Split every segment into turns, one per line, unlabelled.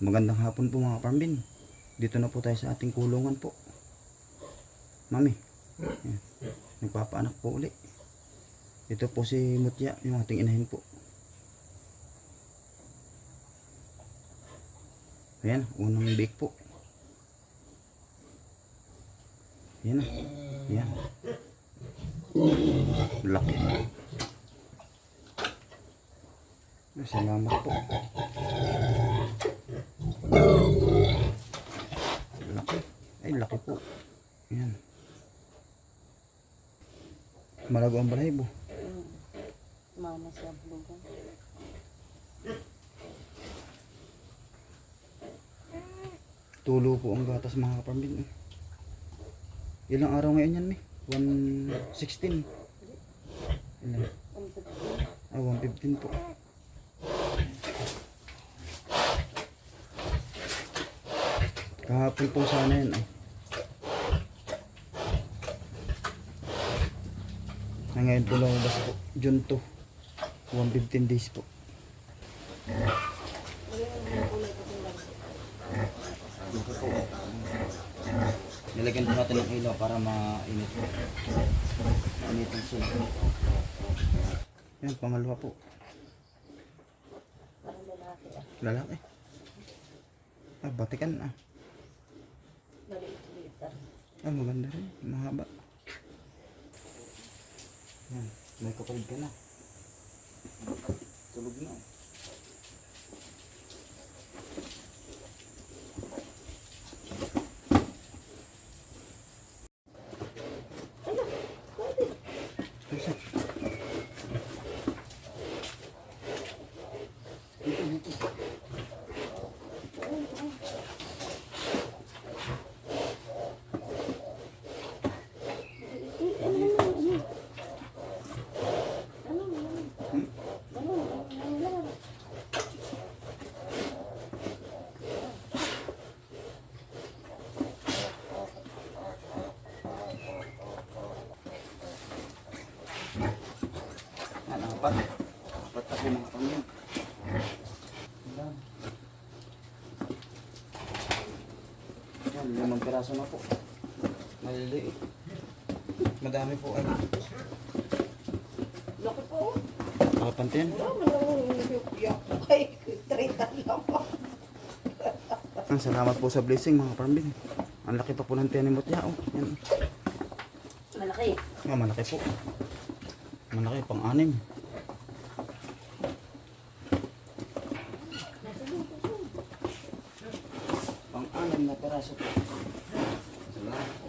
Magandang hapon po mga parmbin. Dito na po tayo sa ating kulungan po. Mami, yan. nagpapaanak po uli. Ito po si Mutya, yung ating inahin po. Ayan, unang bake po. Ayan na. Ayan. Laki. Salamat po. Laki. Ay, laki po. Ayan. Malago ang balahibo.
Mana siya bulugan.
Tulo po ang gatas mga kapambin. Ilang araw ngayon yan, mi? 116. Ilan?
Ang pagkakas.
Ah, 115 po. Kahapon po sana yan ay. Na ngayon po lumabas po. June 2. 115 days po. Nilagyan po natin ng ilaw para mainit po. Mainit ang sila. Yan, pangalawa po.
Lalaki. Ah,
batikan ah.
Maliit-liit ah.
Maganda rin. Mahaba. Yan. May kapatid ka na. Tulog na. Yan, apat. Apat ako mga pangyan. Yan. Yan, limang piraso na po. Maliliit. Madami po ay.
Laki po.
Nakapante yan.
Ano yung kay 30 lang po.
Ah, salamat po sa blessing mga parmbin. Ang laki pa po ng tiyan ni Mutya. Oh, yan.
Malaki.
Ah, malaki po. Malaki. Pang-anim na peraso po. Salamat po.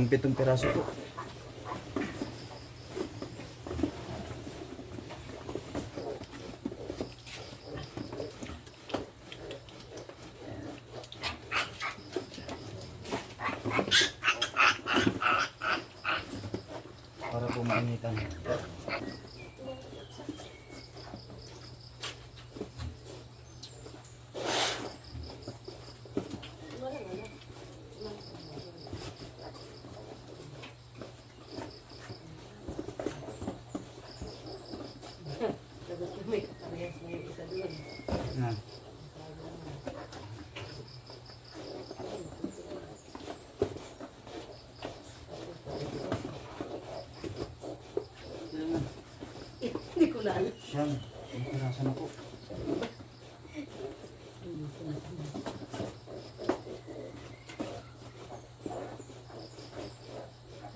Ang pitong peraso po. Para po mainitan. Piraso na po.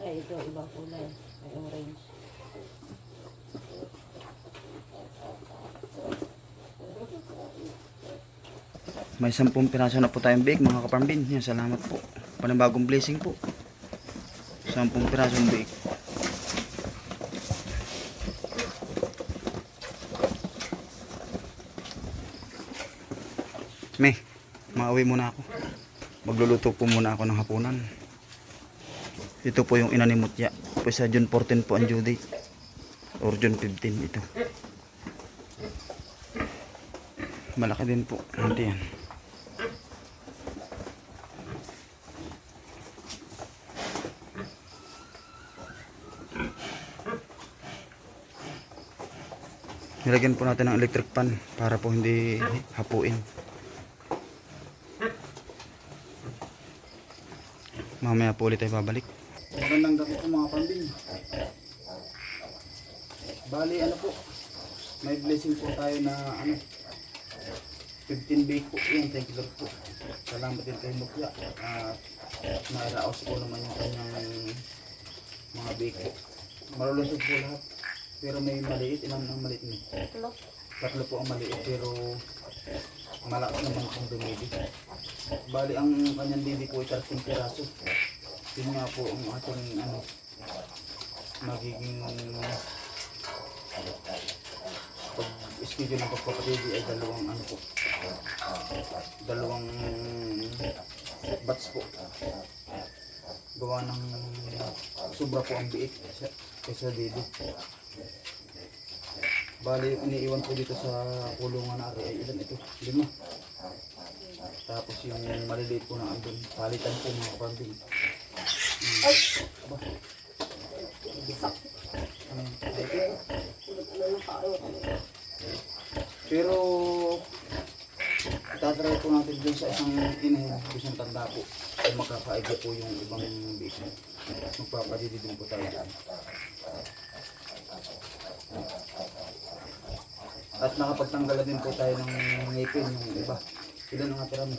Ay, ito ibang kulay. May orange.
May sampung piraso na po tayong bake mga kaparmbin. Yan, salamat po. Panibagong blessing po. Sampung pirasong bake. May, maawi muna ako. Magluluto po muna ako ng hapunan. Ito po yung ina ni Mutya. Po sa June 14 po ang due date. Or June 15 ito. Malaki din po. Hindi yan. Nilagyan po natin ng electric pan para po hindi hapuin. Mamaya po ulit tayo babalik. Magandang gabi po mga pambing. Bali ano po, may blessing po tayo na ano, 15 bake po yan, thank you Lord po. Salamat din kay Mukya. At mairaos po naman yung kanyang mga bake po. Malulusog po lahat. Pero may maliit, ilan ang maliit niyo?
Tatlo.
Tatlo po ang maliit pero malakas naman kung dumidi. Bali ang kanyang didi po ay 13 piraso. Yun nga po ang ating ano magiging pag schedule ng pagpapatidi ay dalawang ano po dalawang batch po gawa ng sobra po ang biik sa, kaysa didi Bali, iniiwan ko dito sa kulungan na ari ay ilan ito? Lima. Tapos yung maliliit po na andun, palitan po mga kapambing.
Ay!
Aba, ano? Pero, itatry po natin dun sa isang inahin, isang tanda po. Makakaigya po yung ibang base. Magpapadidi din po tayo dyan. At nakapagtanggal na din po tayo ng ngipin, yung iba. Ilan ang natira mo?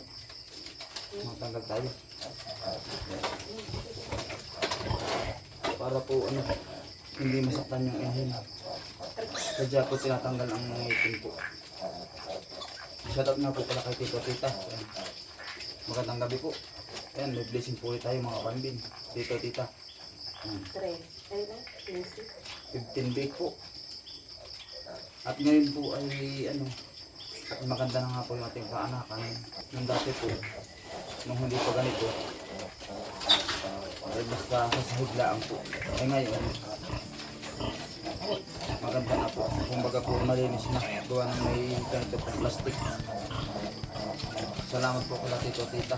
Matanggal tayo. Para po ano, hindi masaktan yung inahin. Sadya po tinatanggal ang ngipin po. Shoutout nga po pala kay Tito Tita. Magandang gabi po. Ayan, may blessing po tayo mga pambin. Tito Tita. Ayan.
Tres. Ay, na? Quince.
15 bake po. At ngayon po ay ano, maganda na nga po yung ating paanakan. Nung dati po, nung hindi pa ganito, ay basta sasahig lang po. Ay ngayon, maganda na po. Kumbaga po malinis na. Gawa ng may ganito po plastic. Salamat po kala tito tita.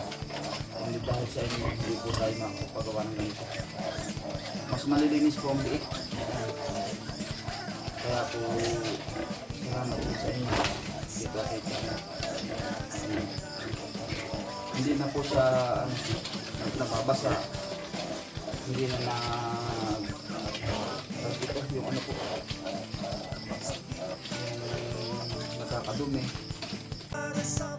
Hindi dahil sa inyo, hindi po tayo makapagawa ng ganito. Mas malilinis po ang biik. Kaya po, salamat po sa inyo. Dito tita. Hindi na po siya ano, nababasa. Hindi na na dito, yung ano po yung nakakadumi.
para sa